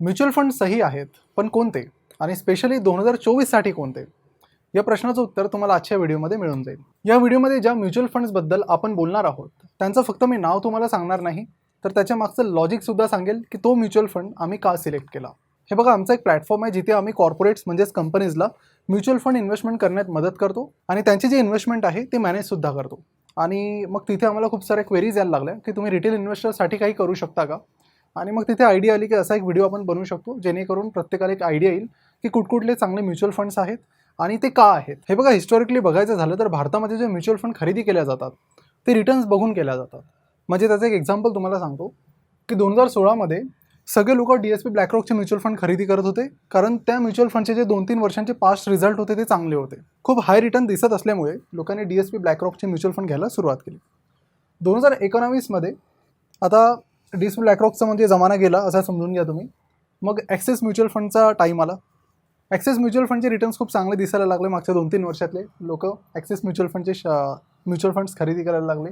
Mutual fund सही आहेत पण कोणते? आणि स्पेशली दोन हजार चोवीससाठी कोणते? या प्रश्नाचं उत्तर तुम्हाला आजच्या व्हिडिओमध्ये मिळून जाईल. या व्हिडिओमध्ये ज्या म्युच्युअल फंड्सबद्दल आपण बोलणार आहोत त्यांचं फक्त मी नाव तुम्हाला सांगणार नाही तर त्याच्या मागचं लॉजिकसुद्धा सांगेल की तो म्युच्युअल फंड आम्ही का सिलेक्ट केला? हे बघा आमचा एक प्लॅटफॉर्म आहे जिथे आम्ही कॉर्पोरेट्स म्हणजेच कंपनीजला म्युच्युअल फंड इन्व्हेस्टमेंट करण्यात मदत करतो आणि त्यांची जी इन्व्हेस्टमेंट आहे ते मॅनेजसुद्धा करतो. आणि मग तिथे आम्हाला खूप साऱ्या क्वेरीज यायला लागल्या की तुम्ही रिटेल इन्व्हेस्टरसाठी काही करू शकता का? आणि मग तिथे आयडिया आली की असा एक व्हिडिओ आपण बनवू शकतो जेणेकरून प्रत्येकाला एक आयडिया येईल की कुठकुठले चांगले म्युच्युअल फंड्स आहेत आणि ते का आहेत. हे बघा हिस्टॉरिकली बघायचं झालं तर भारतामध्ये जे म्युच्युअल फंड खरेदी केल्या जातात ते रिटर्न्स बघून केल्या जातात. म्हणजे त्याचं एक एक्झाम्पल तुम्हाला सांगतो की दोन हजार सोळामध्ये सगळे लोक डी एस पी ब्लॅकरॉकचे म्युच्युअल फंड खरेदी करत होते कारण त्या म्युच्युअल फंडचे जे दोन तीन वर्षांचे पास्ट रिझल्ट होते ते चांगले होते. खूप हाय रिटर्न दिसत असल्यामुळे लोकांनी डी एस पी ब्लॅकरॉकचे म्युच्युअल फंड घ्यायला सुरुवात केली. दोन हजार एकोणावीसमध्ये आता डिस ब्लॅकरॉकचा म्हणजे जमाना गेला असं समजून घ्या तुम्ही. मग ॲक्सेस म्युच्युअल फंडचा टाईम आला. ॲक्सेस म्युच्युअल फंडचे रिटर्न्स खूप चांगले दिसायला लागले मागच्या दोन तीन वर्षातले. लोक ॲक्सेस म्युच्युअल फंडचे म्युच्युअल फंड्स खरेदी करायला लागले.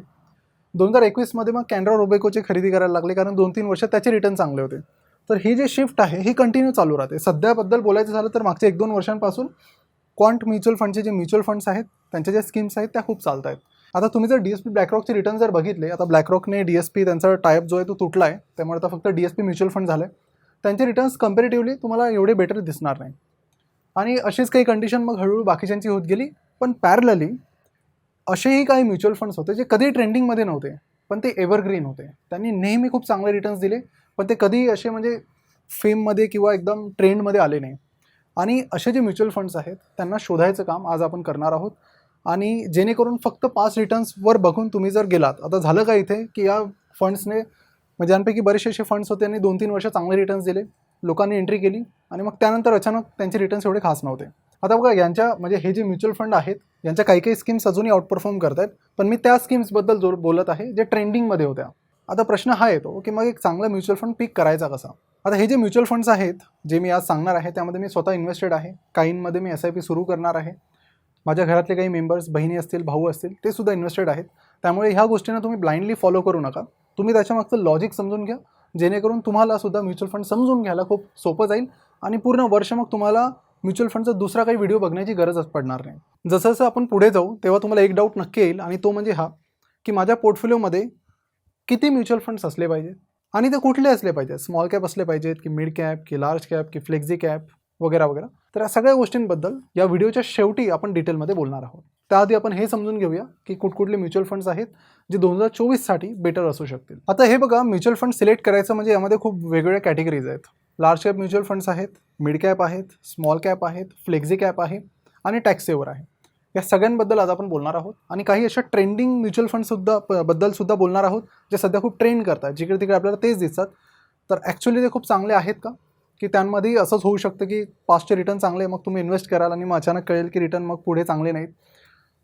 दोन हजार एकवीसमध्ये मग कॅनरा रोबेकोचे खरेदी करायला लागले कारण दोन तीन वर्षात त्याचे रिटर्न चांगले होते. तर ही जे शिफ्ट आहे ही कंटिन्यू चालू राहते. सध्याबद्दल बोलायचं झालं तर मागच्या एक दोन वर्षांपासून क्वांट म्युच्युअल फंडचे जे म्युच्युअल फंड्स आहेत त्यांच्या ज्या स्कीम्स आहेत त्या खूप चालत आहेत आता तुम्ही जर डी एस पी ब्लॅकरॉकचे रिटर्न जर बघितले आता ब्लॅकरॉकने डी एस पी त्यांचा टाईप जो आहे तो तुटला आहे त्यामुळे आता फक्त D S P mutual fund झाले त्यांचे रिटर्न्स कम्पेरेटिव्हली तुम्हाला एवढे बेटर दिसणार नाही. आणि अशीच काही कंडिशन मग हळूहळू बाकीच्यांची होत गेली पण पॅरलली असेही काही म्युच्युअल फंड्स होते जे कधी ट्रेंडिंगमध्ये नव्हते पण ते एव्हरग्रीन होते. त्यांनी नेहमी खूप चांगले रिटर्न्स दिले पण ते कधी असे म्हणजे फेममध्ये किंवा एकदम ट्रेंडमध्ये आले नाही. आणि असे जे म्युच्युअल फंड्स आहेत त्यांना शोधायचं काम आज आपण करणार आहोत. आणि जेणेकरून फक्त पाच रिटर्न्सवर बघून तुम्ही जर गेलात आता झालं का इथे की या फंड्सने म्हणजे यांपैकी बरेचसे असे फंड्स होते आणि दोन तीन वर्ष चांगले रिटर्न्स दिले लोकांनी एंट्री केली आणि मग त्यानंतर अचानक त्यांचे रिटर्न्स एवढे खास नव्हते. आता बघा यांच्या म्हणजे हे जे म्युच्युअल फंड आहेत यांच्या काही काही स्कीम्स अजूनही आउटपरफॉर्म करत आहेत पण मी त्या स्कीम्सबद्दल जो बोलत आहे जे ट्रेंडिंगमध्ये होत्या. आता प्रश्न हा येतो की मग एक चांगला म्युच्युअल फंड पिक करायचा कसा? आता हे जे म्युच्युअल फंड्स आहेत जे मी आज सांगणार आहे त्यामध्ये मी स्वतः इन्व्हेस्टेड आहे काहींमध्ये मी एस आय पी सुरू करणार आहे माझ्या घरातले काही मेंबर्स बहिणी असतील भाऊ असतील ते सुद्धा इन्व्हेस्टेड आहेत. त्यामुळे ह्या गोष्टींना तुम्ही ब्लाइंडली फॉलो करू नका. तुम्ही त्याच्यामागचं लॉजिक समजून घ्या. जेणेकरून तुम्हाला सुद्धा म्युच्युअल फंड समजून घ्यायला खूप सोपं जाईल आणि पूर्ण वर्ष मग तुम्हाला म्युच्युअल फंडचा दुसरा काही व्हिडिओ बघण्याची गरजच पडणार नाही. जसं जसं आपण पुढे जाऊ तेव्हा तुम्हाला एक डाऊट नक्की येईल आणि तो म्हणजे हा की माझ्या पोर्टफोलिओमध्ये किती म्युच्युअल फंड्स असले पाहिजेत? आणि ते कुठले असले पाहिजेत? स्मॉल कॅप असले पाहिजेत की मिड कॅप की लार्ज कॅप की फ्लेक्झी कॅप वगैरे वगैरे. तर या सगळ्या गोष्टींबद्दल या व्हिडिओच्या शेवटी आपण डिटेलमध्ये बोलणार आहोत. त्याआधी आपण हे समजून घेऊया की कुठकुठले म्युच्युअल फंड्स आहेत जे दोन हजार चोवीससाठी बेटर असू शकतील. आता हे बघा म्युच्युअल फंड सिलेक्ट करायचं म्हणजे यामध्ये खूप वेगवेगळ्या कॅटेगरीज आहेत. लार्ज कॅप म्युच्युअल फंड्स आहेत मिड कॅप आहेत स्मॉल कॅप आहेत फ्लेक्झी कॅप आहे आणि टॅक्स सेवर आहे. या सगळ्यांबद्दल आज आपण बोलणार आहोत आणि काही अशा ट्रेंडिंग म्युच्युअल फंडसुद्धा प- बद्दलसुद्धा बोलणार आहोत जे सध्या खूप ट्रेंड करतात जिकडे तिकडे आपल्याला तेच दिसतात. तर ॲक्च्युली ते खूप चांगले आहेत का? की त्यांमध्ये असंच होऊ शकतं की पाचचे रिटर्न चांगले मग तुम्ही इन्व्हेस्ट कराल आणि मग अचानक कळेल की रिटर्न मग पुढे चांगले नाहीत.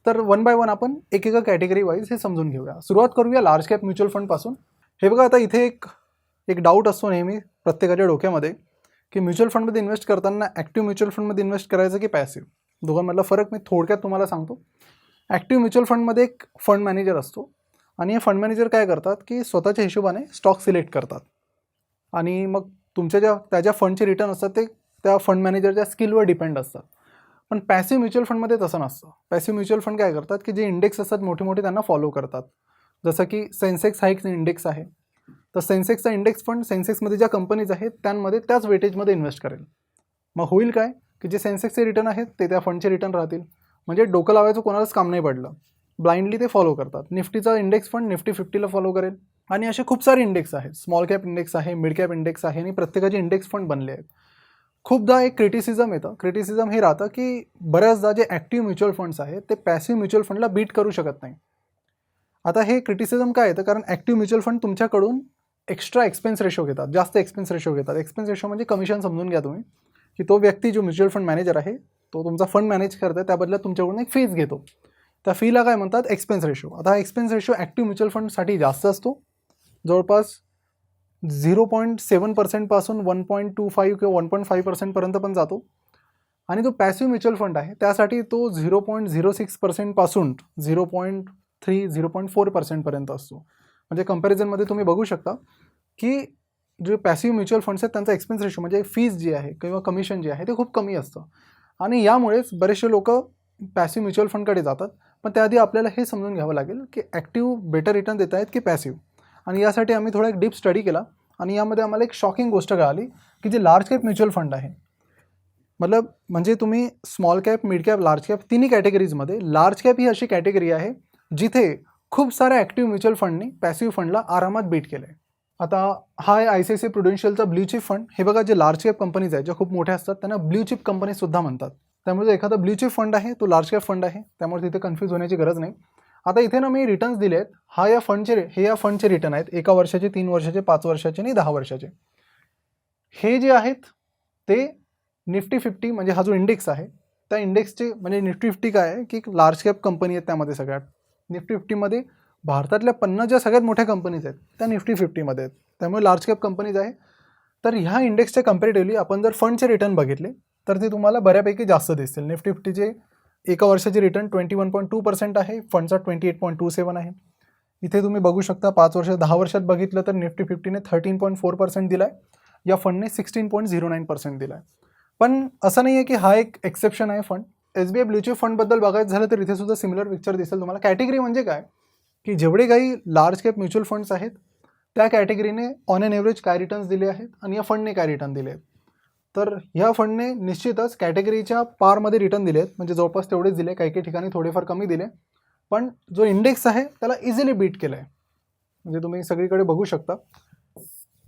तर वन बाय वन आपण एकेका कॅटेगरी वाईज हे समजून घेऊया. सुरुवात करूया लार्ज कॅप म्युच्युअल फंडपासून हे बघा आता इथे एक एक डाऊट असतो नेहमी प्रत्येकाच्या डोक्यामध्ये की म्युच्युअल फंडमध्ये इन्व्हेस्ट करताना ॲक्टिव्ह म्युच्युअल फंडमध्ये इन्व्हेस्ट करायचं की पॅसिव्ह दोघांमधला फरक मी थोडक्यात तुम्हाला सांगतो. ॲक्टिव्ह म्युच्युअल फंडमध्ये एक फंड मॅनेजर असतो आणि हे फंड मॅनेजर काय करतात की स्वतःच्या हिशोबाने स्टॉक सिलेक्ट करतात. आणि मग तुमच्या ज्या त्याच्या फंडचे रिटर्न असतात ते त्या फंड मॅनेजरच्या स्किलवर डिपेंड असतात. पण पॅसिव्ह म्युच्युअल फंडमध्ये तसं नसतं. पॅसिव्ह म्युच्युअल फंड काय करतात की जे इंडेक्स असतात मोठे मोठे त्यांना फॉलो करतात. जसं की सेन्सेक्स हा एक इंडेक्स आहे. तर सेन्सेक्सचा इंडेक्स फंड सेन्सेक्समध्ये ज्या कंपनीज आहेत त्यांमध्ये त्याच वेटेजमध्ये इन्व्हेस्ट करेल. मग होईल काय? की जे सेन्सेक्सचे रिटर्न आहेत ते त्या फंडचे रिटर्न राहतील. म्हणजे डोकं लावायचं कोणालाच काम नाही पडलं. ब्लाइंडली ते फॉलो करतात. निफ्टीचा इंडेक्स फंड निफ्टी फिफ्टीला फॉलो करेल. आणि असे खूप सारे इंडेक्स आहेत. स्मॉल कॅप इंडेक्स आहे मिड कॅप इंडेक्स आहे आणि प्रत्येकाचे इंडेक्स फंड बनले आहेत. खूपदा एक क्रिटिसिझम येतं. क्रिटिसिझम हे राहतं की बऱ्याचदा जे ॲक्टिव्ह म्युच्युअल फंड्स आहेत ते पॅसिव्ह म्युच्युअल फंडला बीट करू शकत नाही. आता हे क्रिटिसिझम काय येतं? कारण ॲक्टिव्ह म्युच्युअल फंड तुमच्याकडून एक्स्ट्रा एक्सपेन्स रेशो घेतात. जास्त एक्सपेन्स रेशो घेतात. एक्सपेन्स रेशो म्हणजे कमिशन समजून घ्या तुम्ही की तो व्यक्ती जो म्युच्युअल फंड मॅनेजर आहे तो तुमचा फंड मॅनेज करतो आहे त्याबद्दल तुमच्याकडून एक फीज घेतो. त्या फीला काय म्हणतात? एक्सपेन्स रेशो आता हा एक्सपेन्स रेशो ॲक्टिव्ह म्युच्युअल फंडसाठी जास्त असतो. जवळपास झिरो पॉईंट सेवन पर्सेंटपासून वन पॉईंट टू फाईव्ह किंवा वन पॉईंट फाईव्ह पर्सेंटपर्यंत पण जातो. आणि तो पॅसिव्ह म्युच्युअल फंड आहे. त्यासाठी तो zero point zero six पर्सेंटपासून zero point three zero point four पर्सेंटपर्यंत असतो. म्हणजे कम्पॅरिझनमध्ये तुम्ही बघू शकता की जे पॅसिव्ह म्युच्युअल फंड्स आहेत त्यांचा एक्सपेन्स रेशो म्हणजे फीज जी आहे किंवा कमिशन जे आहे ते खूप कमी असतं. आणि यामुळेच बरेचसे लोक पॅसिव्ह म्युच्युअल फंडकडे जातात. पण त्याआधी आपल्याला हे समजून घ्यावं लागेल की ॲक्टिव्ह बेटर रिटर्न देत आहेत की पॅसिव्ह आणि यासाठी आम्ही थोडा एक डीप स्टडी केला आणि यामध्ये आम्हाला एक शॉकिंग गोष्ट कळाली की जे लार्ज कॅप म्युच्युअल फंड आहे मतलब म्हणजे तुम्ही small cap mid cap large cap तिन्ही कॅटेगरीजमध्ये लार्ज कॅप ही अशी कॅटेगरी आहे जिथे खूप साऱ्या ॲक्टिव्ह म्युच्युअल फंडनी पॅसिव्ह फंडला आरामात बीट केलं आहे आता हा आहे आय सी आय सी प्रुडेन्शियलचा ब्ल्यू चिप फंड हे बघा जे लार्ज कॅप कंपनीज आहेत ज्या खूप मोठ्या असतात त्यांना ब्ल्यू चिप कंपनीसुद्धा म्हणतात. त्यामुळे जो एखादा ब्ल्यू चिप फंड आहे तो लार्ज कॅप फंड आहे त्यामुळे तिथे कन्फ्यूज होण्याची गरज नाही. आता इथे ना मी रिटर्न्स दिले आहेत हा या फंडचे हे या फंडचे रिटर्न आहेत. एका वर्षाचे तीन वर्षाचे पाच वर्षाचे आणि दहा वर्षाचे. हे जे आहेत ते निफ्टी फिफ्टी म्हणजे हा जो इंडेक्स आहे त्या इंडेक्सचे म्हणजे निफ्टी फिफ्टी काय आहे की लार्ज कॅप कंपनी आहेत त्यामध्ये सगळ्यात. निफ्टी फिफ्टीमध्ये भारतातल्या पन्नास ज्या सगळ्यात मोठ्या कंपनीज आहेत त्या निफ्टी फिफ्टीमध्ये आहेत. त्यामुळे लार्ज कॅप कंपनीज आहे. तर ह्या इंडेक्सच्या कम्पॅरेटिव्हली आपण जर फंडचे रिटर्न बघितले तर ते तुम्हाला बऱ्यापैकी जास्त दिसतील. निफ्टी फिफ्टीचे एका वर्षाची return twenty one point two percent आहे फंडचा twenty eight point two seven आहे. इथे तुम्ही बघू शकता पाच वर्ष दहा वर्षात बघितलं तर निफ्टी फिफ्टीने थर्टीन पॉईंट फोर पर्सेंट दिला आहे या फंडने sixteen point zero nine percent दिला आहे पण असं नाही आहे की हा एक एक्सेप्शन आहे fund S B I blue chip फंडबद्दल बघायचं झालं तर इथे सुद्धा सिमिलर पिक्चर दिसेल तुम्हाला. कॅटेगरी म्हणजे काय? की जेवढे काही लार्ज कॅप म्युच्युअल फंड्स आहेत त्या कॅटेगरीने ऑन एन एव्हरेज काय रिटर्न्स दिले आहेत? आणि या फंडने काय रिटर्न दिले आहेत? तर ह्या फंडने निश्चितच कॅटेगरीच्या पारमध्ये रिटर्न दिले आहेत म्हणजे जवळपास तेवढेच दिले काही काही ठिकाणी थोडेफार कमी दिले. पण जो इंडेक्स आहे त्याला इझिली बीट केलं आहे म्हणजे तुम्ही सगळीकडे बघू शकता.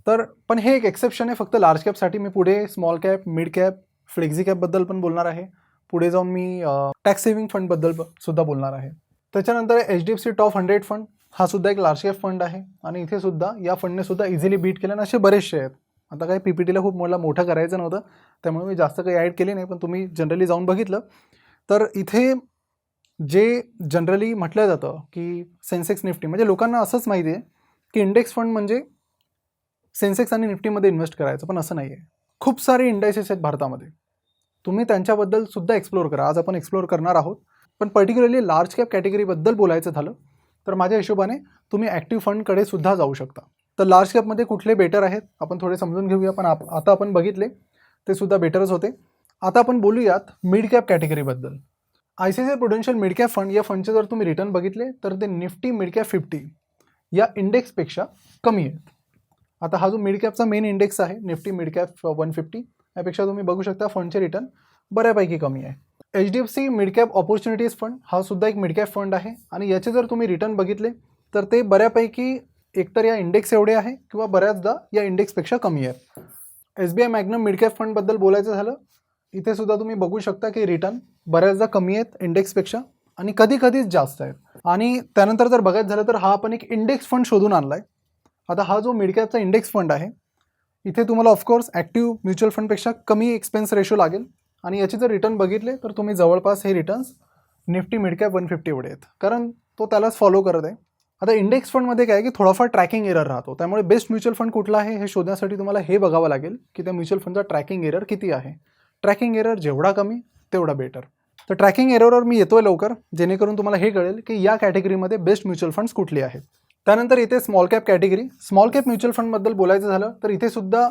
तर पण हे एक एक्सेप्शन आहे फक्त लार्ज कॅपसाठी मी पुढे small cap mid cap flexi कॅपबद्दल पण बोलणार आहे. पुढे जाऊन मी टॅक्स सेव्हिंग फंडबद्दल सुद्धा बोलणार आहे. त्याच्यानंतर H D F C top hundred fund हा सुद्धा एक लार्ज कॅप फंड आहे. आणि इथे सुद्धा या फंडने सुद्धा इझिली बीट केले आणि असे बरेचसे आहेत. आता काही पी पी टीला खूप मला मोठं करायचं नव्हतं त्यामुळे मी जास्त काही ॲड केले नाही पण तुम्ही जनरली जाऊन बघितलं. तर इथे जे जनरली म्हटलं जातं की सेन्सेक्स निफ्टी म्हणजे लोकांना असंच माहिती आहे की इंडेक्स फंड म्हणजे सेन्सेक्स आणि निफ्टीमध्ये इन्व्हेस्ट करायचं पण असं नाही आहे खूप सारे इंडेक्सेस आहेत भारतामध्ये. तुम्ही त्यांच्याबद्दल सुद्धा एक्सप्लोअर करा. आज आपण एक्सप्लोअर करणार आहोत. पण पर्टिक्युलरली लार्ज कॅप कॅटेगरीबद्दल बोलायचं झालं तर माझ्या हिशोबाने तुम्ही ॲक्टिव्ह फंडकडे सुद्धा जाऊ शकता. तर लार्ज कॅपमध्ये कुठले बेटर आहेत? आपण थोडे समजून घेऊया पण आप आता आपण बघितले ते सुद्धा बेटरच होते. आता आपण बोलूयात mid cap कॅटेगरीबद्दल I C C I prudential mid cap fund या फंडचे जर तुम्ही रिटर्न बघितले तर ते निफ्टी मिड कॅप फिफ्टी या इंडेक्सपेक्षा कमी आहेत. आता हा जो मिड कॅपचा मेन इंडेक्स आहे Nifty mid cap one fifty यापेक्षा तुम्ही बघू शकता फंडचे रिटर्न बऱ्यापैकी कमी आहे. H D F C mid cap opportunities fund हा सुद्धा एक मिड कॅप फंड आहे. आणि याचे जर तुम्ही रिटर्न बघितले तर ते बऱ्यापैकी एकतर या इंडेक्स एवढे आहे किंवा बऱ्याचदा या इंडेक्सपेक्षा कमी आहे. S B I magnum midcap फंडबद्दल बोलायचं झालं इथे सुद्धा तुम्ही बघू शकता की रिटर्न बऱ्याचदा कमी आहेत इंडेक्सपेक्षा आणि कधी कधीच जास्त आहेत. आणि त्यानंतर जर बघायचं झालं तर हा आपण एक इंडेक्स फंड शोधून आणला आहे आता हा जो मिडकॅपचा इंडेक्स फंड आहे इथे तुम्हाला ऑफकोर्स ॲक्टिव्ह म्युच्युअल फंडपेक्षा कमी एक्सपेन्स रेशो लागेल. आणि याचे जर रिटर्न बघितले तर तुम्ही जवळपास हे returns Nifty midcap one fifty एवढे आहेत. कारण तो त्यालाच फॉलो करत आहे. आता इंडेक्स फंडमध्ये काय आहे की थोडाफार ट्रॅकिंग एरर राहतो. त्यामुळे बेस्ट म्युच्युअल फंड कुठला आहे हे शोधण्यासाठी तुम्हाला हे बघावं लागेल की त्या म्युच्युअल फंडचा ट्रॅकिंग एरर किती आहे. ट्रॅकिंग एरर जेवढा कमी तेवढा बेटर तर ट्रॅकिंग एररवर मी येतोय लवकर जेणेकरून तुम्हाला हे कळेल की या कॅटेगरीमध्ये बेस्ट म्युच्युअल फंड्स कुठले आहेत. त्यानंतर इथे small cap category small cap mutual फंडबद्दल बोलायचं झालं तर इथे सुद्धा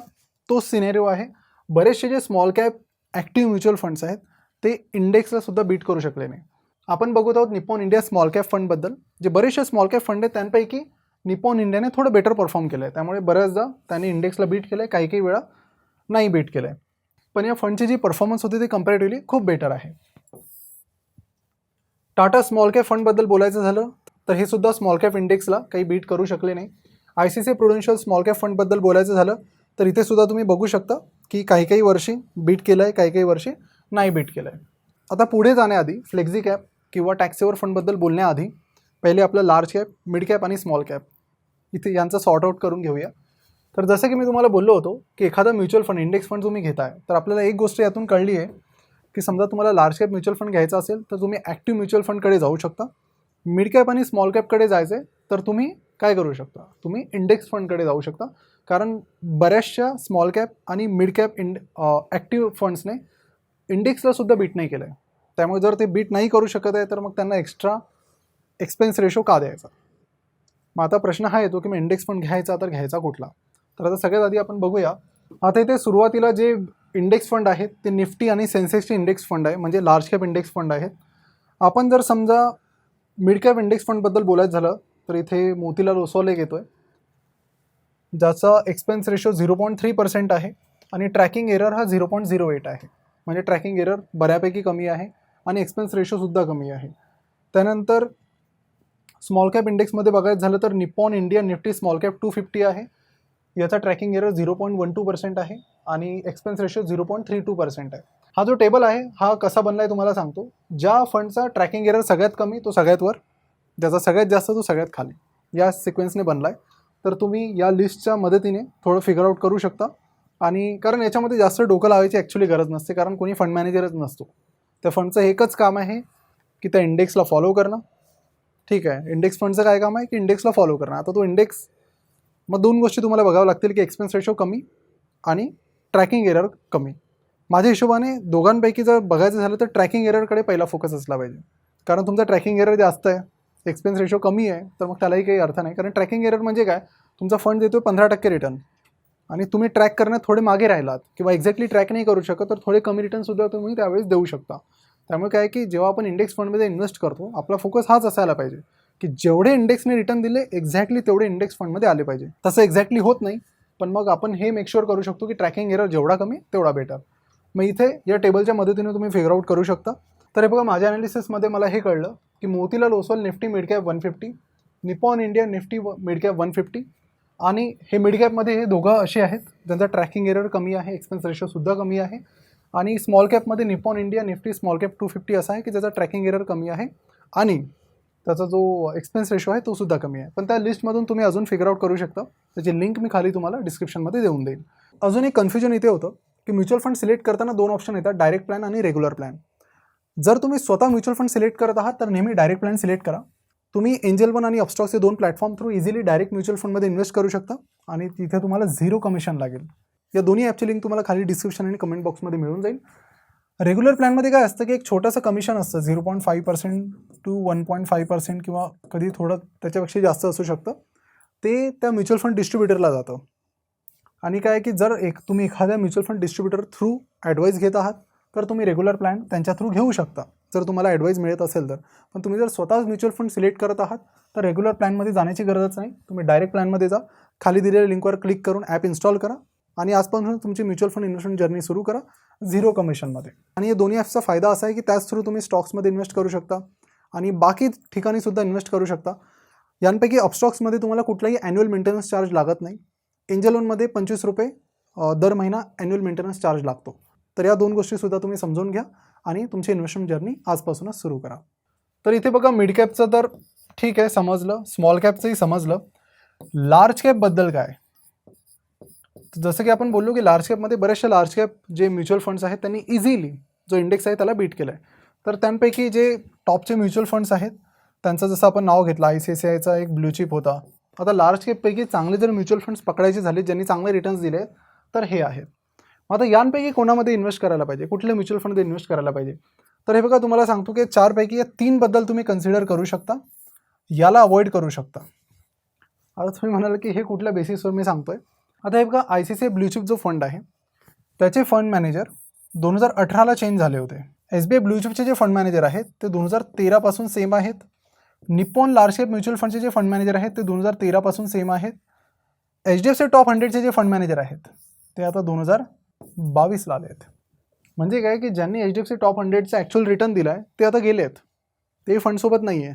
तोच सिनेरिओ आहे. बरेचसे जे small cap active mutual funds आहेत ते इंडेक्सला सुद्धा बीट करू शकले नाही. आपण बघत आहोत निपॉन इंडिया स्मॉल कॅप फंडबद्दल जे बरेचसे स्मॉल कॅप फंड आहेत त्यांपैकी निपॉन इंडियाने थोडं बेटर परफॉर्म केलं आहे त्यामुळे बऱ्याचदा त्यांनी इंडेक्सला बीट केलं आहे काही काही वेळा नाही बीट केलं आहे पण या फंडची जी परफॉर्मन्स होती ती कम्पॅरेटिव्हली खूप बेटर आहे. टाटा स्मॉल कॅप फंडबद्दल बोलायचं झालं तर हे सुद्धा स्मॉल कॅप इंडेक्सला काही बीट करू शकले नाही. I C C prudential small cap फंडबद्दल बोलायचं झालं तर इथे सुद्धा तुम्ही बघू शकता की काही काही वर्षी बीट केलं आहे काही काही वर्षी नाही बीट केलं आहे आता पुढे जाण्याआधी फ्लेक्झी कॅप किंवा टॅक्सीवर फंडबद्दल बोलण्याआधी पहिले आपलं लार्ज कॅप मिड कॅप आणि स्मॉल कॅप इथे यांचं सॉर्ट आउट करून घेऊया. तर जसं की मी तुम्हाला बोललो होतो की एखादा म्युच्युअल फंड इंडेक्स फंड तुम्ही घेताय तर आपल्याला एक गोष्ट यातून कळली आहे की समजा तुम्हाला लार्ज कॅप म्युच्युअल फंड घ्यायचा असेल तर तुम्ही ॲक्टिव्ह म्युच्युअल फंडकडे जाऊ शकता. मिड कॅप आणि स्मॉल कॅपकडे जायचं आहे तर तुम्ही काय करू शकता? तुम्ही इंडेक्स फंडकडे जाऊ शकता. कारण बऱ्याचशा स्मॉल कॅप आणि मिड कॅप इंड ॲक्टिव्ह फंड्सने इंडेक्सला सुद्धा बीट नाही केलं आहे त्यामुळे जर ते बीट नाही करू शकत आहे तर मग त्यांना एक्स्ट्रा एक्सपेन्स रेशो का द्यायचा? मग आता प्रश्न हा येतो की मी इंडेक्स फंड घ्यायचा तर घ्यायचा कुठला? तर आता सगळ्यात आधी आपण बघूया. आता इथे सुरुवातीला जे इंडेक्स फंड आहेत ते निफ्टी आणि सेन्सेक्सचे इंडेक्स फंड आहे म्हणजे लार्ज कॅप इंडेक्स फंड आहेत. आपण जर समजा मिड कॅप इंडेक्स फंडबद्दल बोलायचं झालं तर इथे मोतीलाल ओसवाल एक येतो आहे ज्याचा expense ratio zero point three percent आहे आणि ट्रॅकिंग एरर हा झिरो पॉईंट झिरो एट आहे. म्हणजे ट्रॅकिंग एरर बऱ्यापैकी कमी आहे. आणि एक्सपेन्स रेशोसुद्धा कमी आहे. त्यानंतर स्मॉल कॅप इंडेक्समध्ये बघायचं झालं तर Nippon India Nifty small cap two fifty आहे. याचा tracking error zero point one two percent आहे आणि expense ratio zero point three two percent आहे. हा जो टेबल आहे हा कसा बनला आहे तुम्हाला सांगतो. ज्या फंडचा ट्रॅकिंग एरर सगळ्यात कमी तो सगळ्यात वर. ज्याचा सगळ्यात जास्त तो सगळ्यात खाली. या सिक्वेन्सने बनला आहे तर तुम्ही या लिस्टच्या मदतीने थोडं फिगर आउट करू शकता. आणि कारण याच्यामध्ये जास्त डोकं लावायची ॲक्च्युली गरज नसते कारण कोणी फंड मॅनेजरच नसतो. त्या फंडचं एकच काम आहे की त्या इंडेक्सला फॉलो करणं. ठीक आहे. इंडेक्स फंडचं काय काम आहे? की इंडेक्सला फॉलो करणं. आता तो इंडेक्स मग दोन गोष्टी तुम्हाला बघावं लागतील की एक्सपेन्स रेशो कमी आणि ट्रॅकिंग एरर कमी. माझ्या हिशोबाने दोघांपैकी जर बघायचं झालं तर ट्रॅकिंग एररकडे पहिला फोकस असला पाहिजे. कारण तुमचा ट्रॅकिंग एरर जास्त आहे. एक्सपेन्स रेशो कमी आहे. तर मग त्यालाही काही अर्थ नाही. कारण ट्रॅकिंग एरर म्हणजे काय? तुमचा फंड देतो पंधरा टक्के रिटर्न आणि तुम्ही ट्रॅक करण्यात थोडे मागे राहिलात किंवा एक्झॅक्टली ट्रॅक नाही करू शकत तर थोडे कमी रिटर्नसुद्धा तुम्ही त्यावेळेस देऊ शकता. त्यामुळे काय की जेव्हा आपण इंडेक्स फंडमध्ये इन्व्हेस्ट करतो आपला फोकस हाच असायला पाहिजे. की जेवढे इंडेक्सने रिटर्न दिले एक्झॅक्टली तेवढे इंडेक्स फंडमध्ये आले पाहिजे. तसं एक्झॅक्टली होत नाही. पण मग आपण हे मेकशुअर करू शकतो की ट्रॅकिंग एरर जेवढा कमी तेवढा बेटर मग इथे या टेबलच्या मदतीने तुम्ही फिगर आउट करू शकता. तर हे बघा माझ्या अनालिसिसमध्ये मला हे कळलं की Motilal Oswal Nifty midcap one fifty Nippon India Nifty व कॅप वन फिफ्टी आणि हे मिडकॅपमध्ये हे दोघं असे आहेत. ज्यांचा ट्रॅकिंग एरर कमी आहे एक्सपेन्स रेशोसुद्धा कमी आहे. आणि small कॅपमध्ये Nippon India Nifty small cap two fifty असा आहे की ज्याचा ट्रॅकिंग एरर कमी आहे आणि त्याचा जो एक्सपेन्स रेशो आहे तो सुद्धा कमी आहे. पण त्या लिस्टमधून तुम्ही अजून फिगर आउट करू शकता. त्याची लिंक मी खाली तुम्हाला डिस्क्रिप्शनमध्ये देऊन देईन. अजून एक कन्फ्युजन इथे होतं की म्युच्युअल फंड सिलेक्ट करताना दोन ऑप्शन येतात डायरेक्ट प्लॅन आणि रेग्युलर प्लॅन जर तुम्ही स्वतः म्युच्युअल फंड सिलेक्ट करत आहात तर नेहमी डायरेक्ट प्लॅन सिलेक्ट करा. तुम्ही एंजल वन आणि अपस्टॉक्स हे दोन platform through easily direct mutual फंडमध्ये इन्व्हेस्ट करू शकता आणि तिथे तुम्हाला झिरो कमिशन लागेल. या दोन्ही ॲपची लिंक तुम्हाला खाली डिस्क्रिप्शन आणि कमेंट बॉक्समध्ये मिळून जाईल. रेग्युलर प्लॅनमध्ये काय असतं की एक छोटंसं कमिशन असतं zero point five percent to one point five percent किंवा कधी थोडं त्याच्यापेक्षा जास्त असू शकतं. ते त्या म्युच्युअल फंड डिस्ट्रीब्युटरला जातं. आणि काय आहे की जर एक तुम्ही एखाद्या mutual fund distributor through advice घेत आहात तर तुम्ही रेग्युलर प्लॅन त्यांच्या थ्रू घेऊ शकता. जर तुम्हाला ॲडवाईस मिळत असेल तर. पण तुम्ही जर स्वतःच म्युच्युअल फंड सिलेक्ट करत आहात तर रेग्युलर प्लॅनमध्ये जाण्याची गरजच नाही. तुम्ही डायरेक्ट प्लॅनमध्ये जा. खाली दिलेल्या लिंकवर क्लिक करून ॲप इन्स्टॉल करा. आणि आजपासून तुमची म्युच्युअल फंड इन्व्हेस्टमेंट जर्नी सुरू करा. झिरो कमिशनमध्ये. आणि या दोन्ही ॲप्सचा फायदा असा आहे की त्याच थ्रू तुम्ही स्टॉक्समध्ये इन्व्हेस्ट करू शकता. आणि बाकी ठिकाणी सुद्धा इन्व्हेस्ट करू शकता. यांपैकी अपस्टॉक्समध्ये तुम्हाला कुठलाही ॲन्युअल मेंटेनन्स चार्ज लागत नाही. एंजल लोनमध्ये पंचवीस रुपये दर महिना ॲन्युअल मेंटेनन्स चार्ज लागतो. तर या दोन गोष्टीसुद्धा तुम्ही समजून घ्या आणि तुमची इन्व्हेस्टमेंट जर्नी आजपासूनच सुरू करा. तर इथे बघा मिड कॅपचं तर ठीक आहे समजलं. स्मॉल कॅपचंही समजलं. लार्ज कॅपबद्दल काय? जसं की आपण बोललो की लार्ज कॅपमध्ये बरेचसे लार्ज कॅप जे म्युच्युअल फंड्स आहेत त्यांनी इझिली जो इंडेक्स आहे त्याला बीट केला आहे तर त्यांपैकी जे टॉपचे म्युच्युअल फंड्स आहेत त्यांचं जसं आपण नाव घेतलं आय सी सी आयचा एक ब्ल्यू चिप होता. आता लार्ज कॅपपैकी चांगले जर म्युच्युअल फंड्स पकडायचे झाले ज्यांनी चांगले रिटर्न्स दिले तर हे आहेत मग आता यांपैकी कोणामध्ये इन्व्हेस्ट करायला पाहिजे? कुठल्या म्युच्युअल फंडमध्ये इन्व्हेस्ट करायला पाहिजे? तर हे बघा तुम्हाला सांगतो की चारपैकी या तीनबद्दल तुम्ही कन्सिडर करू शकता. याला अवॉइड करू शकता. आता तुम्ही म्हणाल की हे कुठल्या बेसिसवर मी सांगतो आहे आता हे बघा I C C blue chip जो फंड आहे त्याचे फंड मॅनेजर दोन हजार अठराला चेंज झाले होते. एस बी आय ब्ल्यूचिपचे जे फंड मॅनेजर आहेत ते दोन हजार तेरापासून सेम आहेत. निप्पॉन लार्ज कॅप म्युच्युअल फंडचे जे फंड मॅनेजर आहेत ते दोन हजार तेरापासून सेम आहेत. H D F C top हंड्रेडचे जे फंड मॅनेजर आहेत ते आता दोन हजार बावीसला आले आहेत. म्हणजे काय की ज्यांनी H D F C top हंड्रेडचा actual return दिला आहे ते आता गेले आहेत. ते फंडसोबत नाही आहे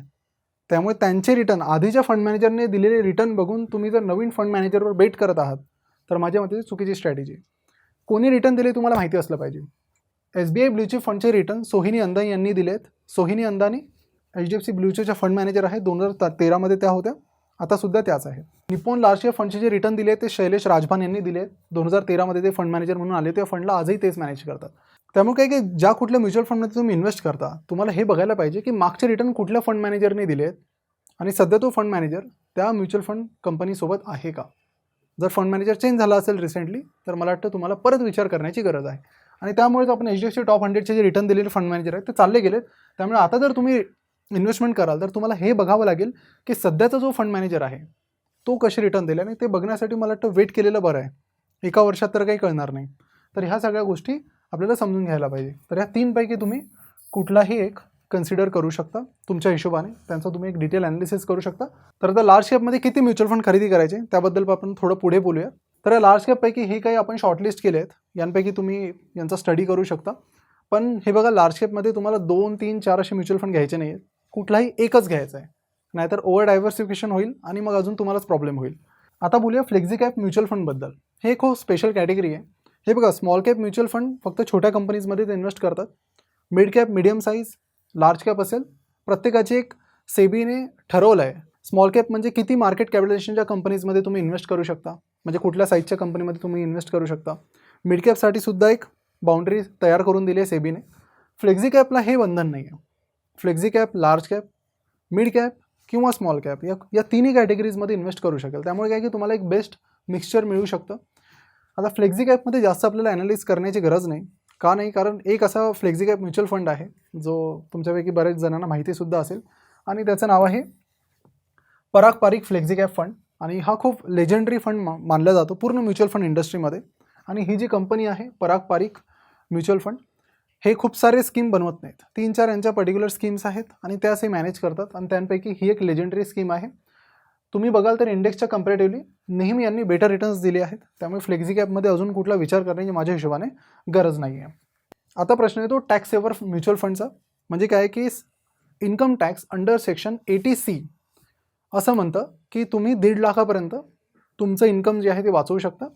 त्यामुळे त्यांचे रिटर्न आधीच्या फंड मॅनेजरने दिलेले रिटर्न बघून तुम्ही जर नवीन फंड मॅनेजरवर बेट करत आहात तर माझ्या मते चुकीची स्ट्रॅटेजी कोणी रिटर्न दिले तुम्हाला माहिती असलं पाहिजे. एस बी आय ब्ल्यूचिप फंडचे रिटर्न सोहिनी अंदानी यांनी दिलेत. Sohini Andani H D F C ब्ल्यूचिपच्या fund manager आहेत. दोन हजार तेरामध्ये त्या होत्या. आता सुद्धा त्याच आहेत. निपोन लार्ज या फंडचे जे रिटर्न दिले ते शैलेश राजभान यांनी दिले दोन हजार तेरामध्ये ते फंड मॅनेजर म्हणून आले. त्या फंडला आजही तेच मॅनेज करतात. त्यामुळे काय की ज्या कुठल्या म्युच्युअल फंडमध्ये तुम्ही इन्व्हेस्ट करता तुम्हाला हे बघायला पाहिजे की मागचे रिटर्न कुठल्या फंड मॅनेजरने दिलेत? आणि सध्या तो फंड मॅनेजर त्या म्युच्युअल फंड कंपनीसोबत आहे का? जर फंड मॅनेजर चेंज झाला असेल रिसेंटली तर मला वाटतं तुम्हाला परत विचार करण्याची गरज आहे. आणि त्यामुळेच आपण H D F C top हंड्रेडचे जे रिटर्न दिलेले फंड मॅनेजर आहेत ते चालले गेलेत. त्यामुळे आता जर तुम्ही इन्व्हेस्टमेंट कराल तर तुम्हाला हे बघावं लागेल की सध्याचा जो फंड मॅनेजर आहे तो कसे रिटर्न दिले आणि ते बघण्यासाठी मला वाटतं वेट केलेलं बरं आहे. एका वर्षात तर काही कळणार नाही. तर ह्या सगळ्या गोष्टी आपल्याला समजून घ्यायला पाहिजे. तर ह्या तीनपैकी तुम्ही कुठलाही एक कन्सिडर करू शकता तुमच्या हिशोबाने. त्यांचा तुम्ही एक डिटेल ॲनालिसिस करू शकता. तर आता लार्ज कॅपमध्ये किती म्युच्युअल फंड खरेदी करायचे त्याबद्दल आपण थोडं पुढे बोलूया. तर लार्ज कॅपपैकी हे काही आपण शॉर्टलिस्ट केले आहेत. यांपैकी तुम्ही यांचा स्टडी करू शकता. पण हे बघा लार्ज कॅपमध्ये तुम्हाला दोन तीन चार असे म्युच्युअल फंड घ्यायचे नाही आहेत कुठलाही एकच घ्यायचा आहे. नाहीतर ओव्हर डायव्हर्सिफिकेशन होईल आणि मग अजून तुम्हालाच प्रॉब्लेम होईल. आता बोलूया फ्लेक्झी कॅप म्युच्युअल फंडबद्दल हे एक खूप स्पेशल कॅटेगरी आहे. हे बघा स्मॉल कॅप म्युच्युअल फंड फक्त छोट्या कंपनीजमध्ये ते इन्व्हेस्ट करतात. Mid cap medium size large cap असेल. प्रत्येकाची एक सेबीने ठरवलं आहे स्मॉल कॅप म्हणजे किती मार्केट कॅपिटलायझेशनच्या कंपनीजमध्ये तुम्ही इन्व्हेस्ट करू शकता. म्हणजे कुठल्या साईजच्या कंपनीमध्ये तुम्ही इन्व्हेस्ट करू शकता. मिड कॅपसाठी सुद्धा एक बाउंड्री तयार करून दिली आहे सेबीने. फ्लेक्झी कॅपला हे बंधन नाही आहे flexi cap large cap mid cap किंवा स्मॉल कॅप या या तिन्ही कॅटेगरीजमध्ये इन्व्हेस्ट करू शकेल. त्यामुळे काय की तुम्हाला एक बेस्ट मिक्सचर मिळू शकतं. आता फ्लेक्झी कॅपमध्ये जास्त आपल्याला ॲनालिस करण्याची गरज नाही. का नाही? कारण एक असा फ्लेक्झी कॅप म्युच्युअल फंड आहे जो तुमच्यापैकी बरेच जणांना माहितीसुद्धा असेल. आणि त्याचं नाव आहे Parag Parikh flexi cap fund. आणि हा खूप लेजेंडरी फंड मा मानला जातो पूर्ण म्युच्युअल फंड इंडस्ट्रीमध्ये. आणि ही जी कंपनी आहे पराग पारिक म्युच्युअल फंड हे खूप सारे स्कीम बनवत नाहीत. तीन चार यांच्या पर्टिक्युलर स्कीम्स आहेत आणि त्याच हे मॅनेज करतात. आणि त्यांपैकी ही एक लेजेंडरी स्कीम आहे. तुम्ही बघाल तर इंडेक्सच्या कम्पॅरेटिव्हली नेहमी यांनी बेटर रिटर्न्स दिले आहेत. त्यामुळे फ्लेक्झी कॅपमध्ये अजून कुठला विचार करण्याची माझ्या हिशोबाने गरज नाही आहे आता प्रश्न येतो टॅक्स सेवर म्युच्युअल फंडचा म्हणजे काय की income tax under section eighty C असं म्हणतं की तुम्ही दीड लाखापर्यंत तुमचं इन्कम जे आहे ते वाचवू शकता.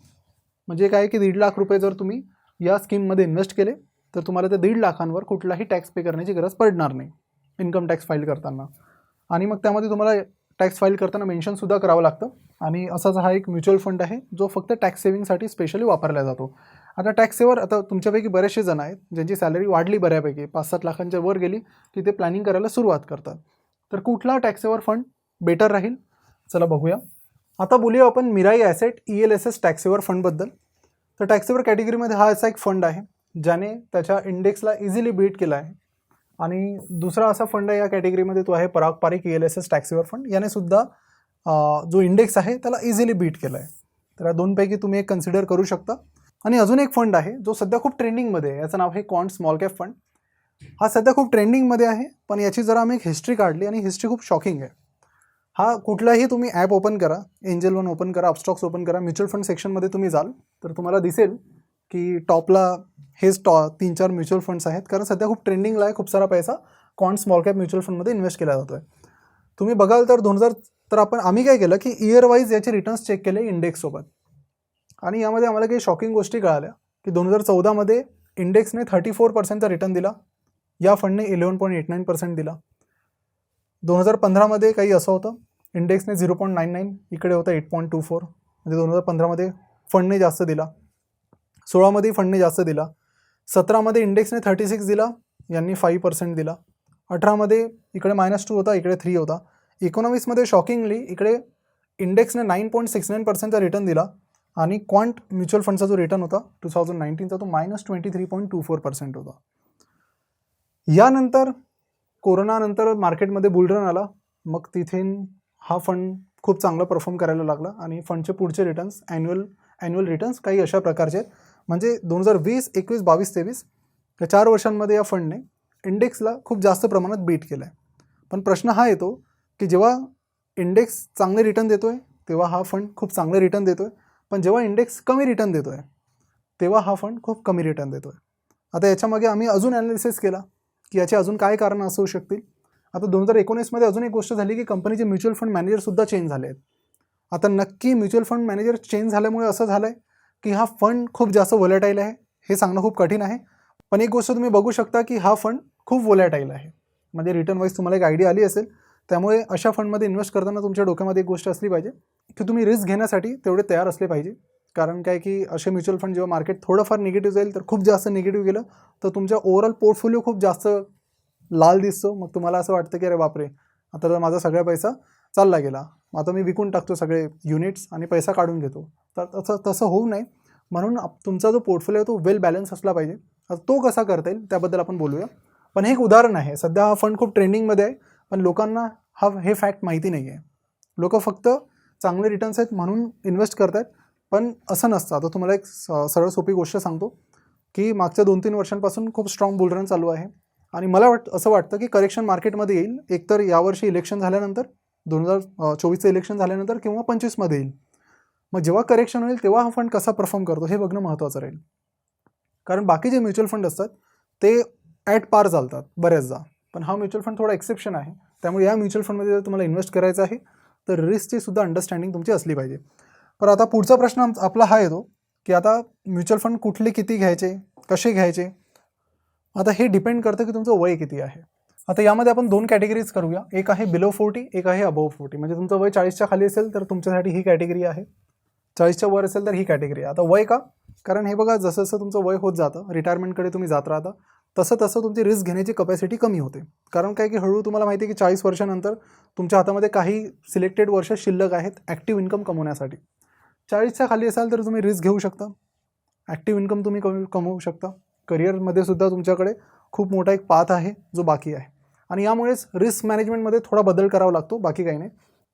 म्हणजे काय की दीड लाख रुपये जर तुम्ही या स्कीममध्ये इन्व्हेस्ट केले तर तुम्हाला त्या दीड लाखांवर कुठलाही टॅक्स पे करण्याची गरज पडणार नाही इन्कम टॅक्स फाईल करताना. आणि मग त्यामध्ये तुम्हाला टॅक्स फाईल करताना मेन्शनसुद्धा करावं लागतं. आणि असाच हा एक म्युच्युअल फंड आहे जो फक्त टॅक्स सेविंगसाठी स्पेशली वापरला जातो. आता टॅक्स सेवर आता तुमच्यापैकी बरेचसे जण आहेत ज्यांची सॅलरी वाढली बऱ्यापैकी पाच सात लाखांच्या वर गेली की ते प्लॅनिंग करायला सुरुवात करतात. तर कुठला टॅक्स सेवर फंड बेटर राहील? चला बघूया. आता बोलूया आपण Mirae asset E L S S tax saver फंडबद्दल तर टॅक्सेवर कॅटेगरीमध्ये हा असा एक फंड आहे ज्याने त्याच्या इंडेक्सला इझिली बीट केला आहे. आणि दुसरा असा फंड आहे या कॅटेगरीमध्ये तो आहे Parag Parikh E L S S tax saver fund. याने सुद्धा जो इंडेक्स आहे त्याला इझिली बीट केला आहे तर या दोनपैकी तुम्ही एक कन्सिडर करू शकता. आणि अजून एक फंड आहे जो सध्या खूप ट्रेंडिंगमध्ये आहे. याचं नाव आहे कॉन्ट स्मॉल कॅप फंड हा सध्या खूप ट्रेंडिंगमध्ये आहे पण याची जरा आम्ही एक हिस्ट्री काढली आणि हिस्ट्री खूप शॉकिंग आहे. हा कुठलाही तुम्ही ॲप ओपन करा एंजल वन ओपन करा अपस्टॉक्स ओपन करा म्युच्युअल फंड सेक्शनमध्ये तुम्ही जाल. तर तुम्हाला दिसेल की टॉपला हेच स्टॉ तीन चार म्युच्युअल फंड्स आहेत. कारण सध्या खूप ट्रेंडिंगला आहे खूप सारा पैसा. कॉन स्मॉल कॅप म्युच्युअल फंडमध्ये इन्व्हेस्ट केला जातो आहे तुम्ही बघाल तर दोन हजार तर आपण आम्ही काय केलं की इयर वाईज याचे रिटर्न्स चेक केले इंडेक्ससोबत आणि यामध्ये आम्हाला काही शॉकिंग गोष्टी कळाल्या की दोन हजार चौदामध्ये इंडेक्सने थर्टी फोर पर्सेंटचा रिटर्न दिला. या फंडने eleven point eight nine percent दिला. दोन हजार पंधरामध्ये काही असं होतं. इंडेक्सने झिरो पॉईंट नाईन नाईन इकडे होतं एट पॉईंट टू फोर म्हणजे दोन हजार पंधरामध्ये फंडने जास्त दिला. सोळामध्ये फंडने जास्त दिला. सतरामध्ये इंडेक्सने थर्टी सिक्स दिला यांनी फाईव्ह पर्सेंट दिला. अठरामध्ये इकडे मायनस टू होता इकडे थ्री होता. एकोणावीसमध्ये शॉकिंगली इकडे इंडेक्सने नाईन पॉईंट सिक्स नाईन पर्सेंटचा रिटर्न दिला आणि क्वांट म्युच्युअल फंडचा जो रिटर्न होता टू थाउजंड नाईन्टीनचा तो minus twenty three point two four percent होता. यानंतर कोरोनानंतर मार्केटमध्ये बुलरन आला. मग तिथे हा फंड खूप चांगला परफॉर्म करायला लागला आणि फंडचे पुढचे रिटर्न्स ॲन्युअल ॲन्युअल रिटर्न्स काही अशा प्रकारचे आहेत म्हणजे दोन हजार वीस एकवीस बावीस तेवीस या चार वर्षांमध्ये या फंडने इंडेक्सला खूप जास्त प्रमाणात बीट केलं आहे पण प्रश्न हा येतो की जेव्हा इंडेक्स चांगले रिटर्न देतो आहे तेव्हा हा फंड खूप चांगले रिटर्न देतो आहे पण जेव्हा इंडेक्स कमी रिटर्न देतो आहे तेव्हा हा फंड खूप कमी रिटर्न देतो आहे आता याच्यामागे आम्ही अजून ॲनालिसिस केला की याचे अजून काय कारणं असू शकतील. आता दोन हजार एकोणीसमध्ये अजून एक गोष्ट झाली की कंपनीचे म्युच्युअल फंड मॅनेजरसुद्धा चेंज झाले आहेत आता नक्की म्युच्युअल फंड मॅनेजर चेंज झाल्यामुळे असं झालं आहे की हा फंड खूप जास्त वोलॅटाईल आहे. हे सांगणं खूप कठीण आहे. पण एक गोष्ट तुम्ही बघू शकता की हा फंड खूप वोलॅटाईल आहे. म्हणजे रिटर्न वाईज तुम्हाला एक आयडिया आली असेल त्यामुळे अशा फंडमध्ये इन्व्हेस्ट करताना तुमच्या डोक्यामध्ये एक गोष्ट असली पाहिजे की तुम्ही रिस्क घेण्यासाठी तेवढे तयार असले पाहिजे. कारण काय की असे म्युच्युअल फंड जेव्हा मार्केट थोडंफार निगेटिव्ह जाईल तर खूप जास्त निगेटिव्ह गेलं तर तुमच्या ओव्हरऑल पोर्टफोलिओ खूप जास्त लाल दिसतो. मग तुम्हाला असं वाटतं की अरे बापरे आता तर माझा सगळा पैसा चालला गेला. आता मी विकून टाकतो सगळे युनिट्स आणि पैसा काढून घेतो. तर तसं तसं होऊ नये. म्हणून तुमचा जो पोर्टफोलिओ तो वेल बॅलन्स असला पाहिजे. आता तो कसा करता येईल त्याबद्दल आपण बोलूया. पण हे एक उदाहरण आहे. सध्या हा फंड खूप ट्रेंडिंगमध्ये आहे. पण लोकांना हा हे फॅक्ट माहिती नाही आहे लोक फक्त चांगले रिटर्न्स आहेत म्हणून इन्व्हेस्ट करतायत. पण असं नसतं. आता तुम्हाला एक स- सरळ सोपी गोष्ट सांगतो की मागच्या दोन तीन वर्षांपासून खूप स्ट्रॉंग बुलरन चालू आहे. आणि मला वाट असं वाटतं की करेक्शन मार्केटमध्ये येईल. एकतर यावर्षी इलेक्शन झाल्यानंतर दोन हजार चोवीसचं इलेक्शन झाल्यानंतर किंवा पंचवीसमध्ये येईल. मग जेव्हा करेक्शन होईल तेव्हा हा फंड कसा परफॉर्म करतो हे बघणं महत्त्वाचं राहील. कारण बाकी जे म्युच्युअल फंड असतात ते ॲट पार चालतात बऱ्याचदा. पण हा म्युच्युअल फंड थोडा एक्सेप्शन आहे. त्यामुळे या म्युच्युअल फंडमध्ये जर तुम्हाला इन्व्हेस्ट करायचं आहे तर रिस्कची सुद्धा अंडरस्टँडिंग तुमची असली पाहिजे. पण आता पुढचा प्रश्न आपला हा येतो की आता म्युच्युअल फंड कुठले किती घ्यायचे कसे घ्यायचे? आता हे डिपेंड करतं की तुमचं वय किती आहे. आता यामध्ये आपण दोन कॅटेगरीज करूया. एक आहे बिलो फोर्टी एक आहे अबव फोर्टी म्हणजे तुमचं वय चाळीसच्या खाली असेल तर तुमच्यासाठी ही कॅटेगरी आहे. चाळीसच्या वर असेल तर ही कॅटेगरी आहे. आता वय का? कारण हे बघा जसं जसं तुमचं वय होत जातं रिटायरमेंटकडे तुम्ही जात राहता तसं तसं तुमची रिस्क घेण्याची कपॅसिटी कमी होते. कारण काय की हळूहळू तुम्हाला माहिती आहे की चाळीस वर्षानंतर तुमच्या हातामध्ये काही सिलेक्टेड वर्ष शिल्लक आहेत ॲक्टिव्ह इन्कम कमवण्यासाठी. चाळीसच्या खाली असाल तर तुम्ही रिस्क घेऊ शकता. ॲक्टिव्ह इन्कम तुम्ही कमी कमवू शकता. करिअरमध्ये सुद्धा तुमच्याकडे खूप मोठा एक पाथ आहे जो बाकी आहे. आणि यामुळेच रिस्क मॅनेजमेंटमध्ये थोडा बदल करावा लागतो बाकी काही नाही.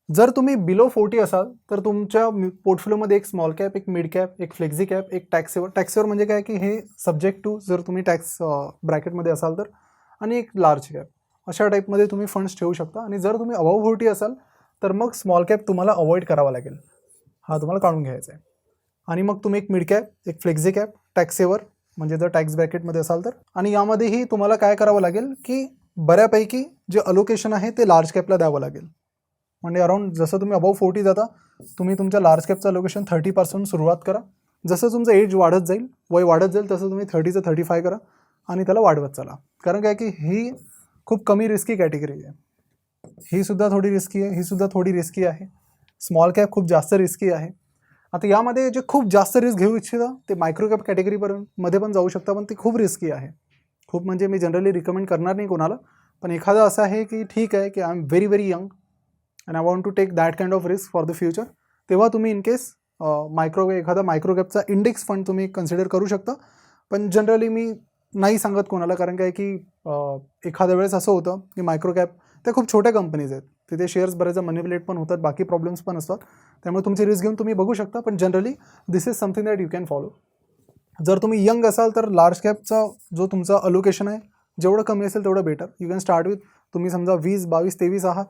जर तुम्ही बिलो फोर्टी असाल तर तुमच्या पोर्टफोलिओमध्ये एक स्मॉल कॅप एक मिड कॅप एक फ्लेक्झी कॅप एक टॅक्सेवर टॅक्सेवर म्हणजे काय की हे सब्जेक्ट टू जर तुम्ही टॅक्स ब्रॅकेटमध्ये असाल तर. आणि एक लार्ज कॅप अशा टाईपमध्ये तुम्ही फंड्स ठेवू शकता. आणि जर तुम्ही अबाव फोर्टी असाल तर मग स्मॉल कॅप तुम्हाला अवॉइड करावा लागेल. हा तुम्हाला काढून घ्यायचा आहे. आणि मग तुम्ही एक मिड कॅप एक फ्लेक्झी कॅप टॅक्सेवर म्हणजे जर टॅक्स ब्रॅकेटमध्ये असाल तर. आणि यामध्येही तुम्हाला काय करावं लागेल की बऱ्यापैकी जे अलोकेशन आहे ते लार्ज कॅपला द्यावं लागेल. म्हणजे अराऊंड जसं तुम्ही अबाव फोर्टी जाता तुम्ही तुमच्या लार्ज कॅपचं लोकेशन थर्टीपासून सुरुवात करा. जसं तुमचं एज वाढत जाईल वय वाढत जाईल तसं तुम्ही थर्टीचं थर्टी फाय करा आणि त्याला वाढवत चला. कारण काय की ही खूप कमी रिस्की कॅटेगरी आहे. ही सुद्धा थोडी रिस्की आहे ही सुद्धा थोडी रिस्की आहे. स्मॉल कॅप खूप जास्त रिस्की आहे. आता यामध्ये जे खूप जास्त रिस्क घेऊ इच्छिता ते मायक्रो कॅप कॅटेगरीपर्यंत मध्ये पण जाऊ शकता पण ती खूप रिस्की आहे. खूप म्हणजे मी जनरली रिकमेंड करणार नाही कोणाला पण एखादं असं आहे की ठीक आहे की I am very very young and I want to take that kind of risk for the future तेव्हा तुम्ही इन केस मायक्रो एखादा मायक्रोकॅपचा इंडेक्स फंड तुम्ही कन्सिडर करू शकता. पण जनरली मी नाही सांगत कोणाला कारण काय की एखाद्या वेळेस असं होतं की मायक्रोकॅप त्या खूप छोट्या कंपनीज आहेत. तिथे शेअर्स बरेचदा मॅनिपुलेट पण होतात बाकी प्रॉब्लेम्स पण असतात. त्यामुळे तुमची रिस्क घेऊन तुम्ही बघू शकता पण generally this is something that you can follow जर तुम्ही यंग असाल तर लार्ज कॅपचा जो तुमचा अलोकेशन आहे जेवढं कमी असेल तेवढं better you can start with तुम्ही समजा वीस बावीस तेवीस आहात.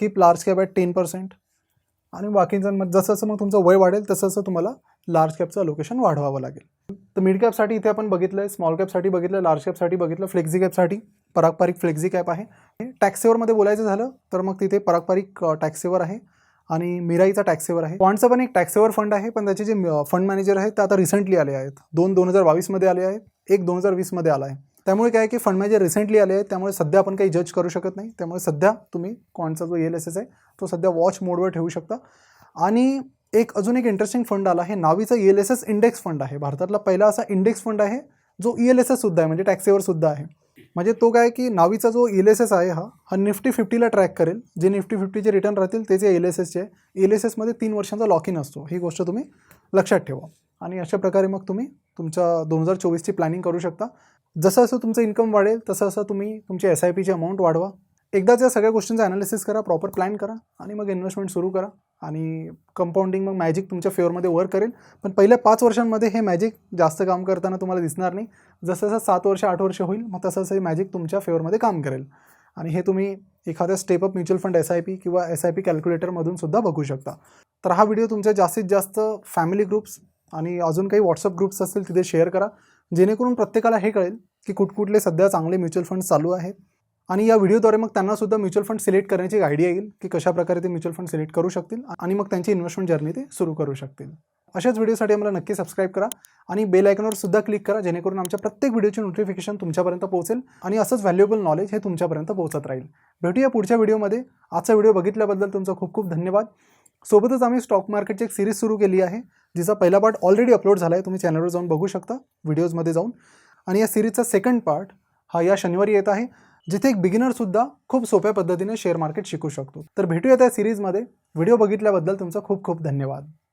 Keep large cap at ten percent आणि बाकीचं मग जसं जसं मग तुमचं वय वाढेल तसं तसं तुम्हाला लार्ज कॅपचं लोकेशन वाढवावं लागेल. तर मिड कॅपसाठी इथे आपण बघितलं आहे स्मॉल कॅपसाठी बघितलं लार्ज कॅपसाठी बघितलं फ्लेक्झी कॅपसाठी पारंपरिक फ्लेक्झी कॅप आहे. टॅक्सेवरमध्ये बोलायचं झालं तर मग तिथे पारंपरिक टॅक्सेवर आहे. आणि मिराईचा टॅक्सेवर आहे. बॉन्डचा पण एक टॅक्सेवर फंड आहे पण त्याचे जे फंड मॅनेजर आहेत ते आता रिसेंटली आले आहेत. दोन दोन हजार बावीसमध्ये आले आहेत एक दोन हजार वीसमध्ये आला आहे. त्यामुळे काय आहे की फंड मॅनेजर रिसेंटली आले आहेत त्यामुळे सध्या आपण काही जज करू शकत नाही. त्यामुळे सध्या तुम्ही कॉनचा जो एल एस एस आहे तो सध्या वॉच मोडवर ठेवू शकता. आणि एक अजून एक इंटरेस्टिंग फंड आला आहे नावीचा E L S S index fund आहे. भारतातला पहिला असा इंडेक्स फंड आहे जो ई एल एस एससुद्धा आहे म्हणजे टॅक्सीवरसुद्धा आहे. म्हणजे तो काय की नावीचा जो एल एस एस आहे हा हा निफ्टी फिफ्टीला ट्रॅक करेल. जे निफ्टी फिफ्टीचे रिटर्न राहतील ते जे एल एस एसचे एल एस एसमध्ये तीन वर्षांचा लॉक इन असतो. ही गोष्ट तुम्ही लक्षात ठेवा. आणि अशा प्रकारे मग तुम्ही तुमच्या दोन हजार चोवीसची प्लॅनिंग करू शकता. जसं असं तुमचं इन्कम वाढेल तसं असं तुम्ही तुमची एस आय पीची अमाऊंट वाढवा. एकदाच या सगळ्या गोष्टींचं ॲनालिसिस करा प्रॉपर प्लॅन करा आणि मग इन्व्हेस्टमेंट सुरू करा. आणि कंपाऊंडिंग मग मॅजिक तुमच्या फेवरमध्ये वर्क करेल. पण पहिल्या पाच वर्षांमध्ये हे मॅजिक जास्त काम करताना तुम्हाला दिसणार नाही. जसं जसं सात वर्ष आठ वर्ष होईल मग तसं तसं हे मॅजिक तुमच्या फेवरमध्ये काम करेल. आणि हे तुम्ही एखाद्या step up mutual fund S I P किंवा एस आय पी कॅल्क्युलेटरमधून सुद्धा बघू शकता. तर हा व्हिडिओ तुमच्या जास्तीत जास्त फॅमिली ग्रुप्स आणि अजून काही व्हॉट्सअप ग्रुप्स असतील तिथे शेअर करा. जेणेकरून प्रत्येकाला हे कळेल की कुठकुठले सध्या चांगले म्युच्युअल फंड चालू आहेत. आणि या व्हिडिओद्वारे मग त्यांनासुद्धा म्युच्युअल फंड सिलेक्ट करण्याची एक आयडिया येईल की कशा प्रकारे ते म्युच्युअल फंड सिलेक्ट करू शकतील आणि मग त्यांची इन्व्हेस्टमेंट जर्नी ते सुरू करू शकतील. अशाच व्हिडिओसाठी आम्हाला नक्की सबस्क्राईब करा आणि बेल आयकॉनवर सुद्धा क्लिक करा जेणेकरून आमच्या प्रत्येक व्हिडिओची नोटिफिकेशन तुमच्यापर्यंत पोहोचेल आणि असंच व्हॅल्युएबल नॉलेज हे तुमच्यापर्यंत पोहोचत राहील. भेटूया पुढच्या व्हिडिओमध्ये. आजचा व्हिडिओ बघितल्याबद्दल तुमचा खूप खूप धन्यवाद. सोबतच आम्ही स्टॉक मार्केटची एक सिरीज सुरू केली आहे जिचा पहिला पार्ट ऑलरेडी अपलोड झाला आहे तुम्ही चॅनलवर जाऊन बघू शकता व्हिडिओजमध्ये जाऊन. आणि या सिरीजचा सेकंड पार्ट हा या शनिवारी येत आहे जिथे एक बिगिनरसुद्धा खूप सोप्या पद्धतीने शेअर मार्केट शिकू शकतो. तर भेटूया त्या सिरीजमध्ये व्हिडिओ बघितल्याबद्दल तुमचा खूप खूप धन्यवाद.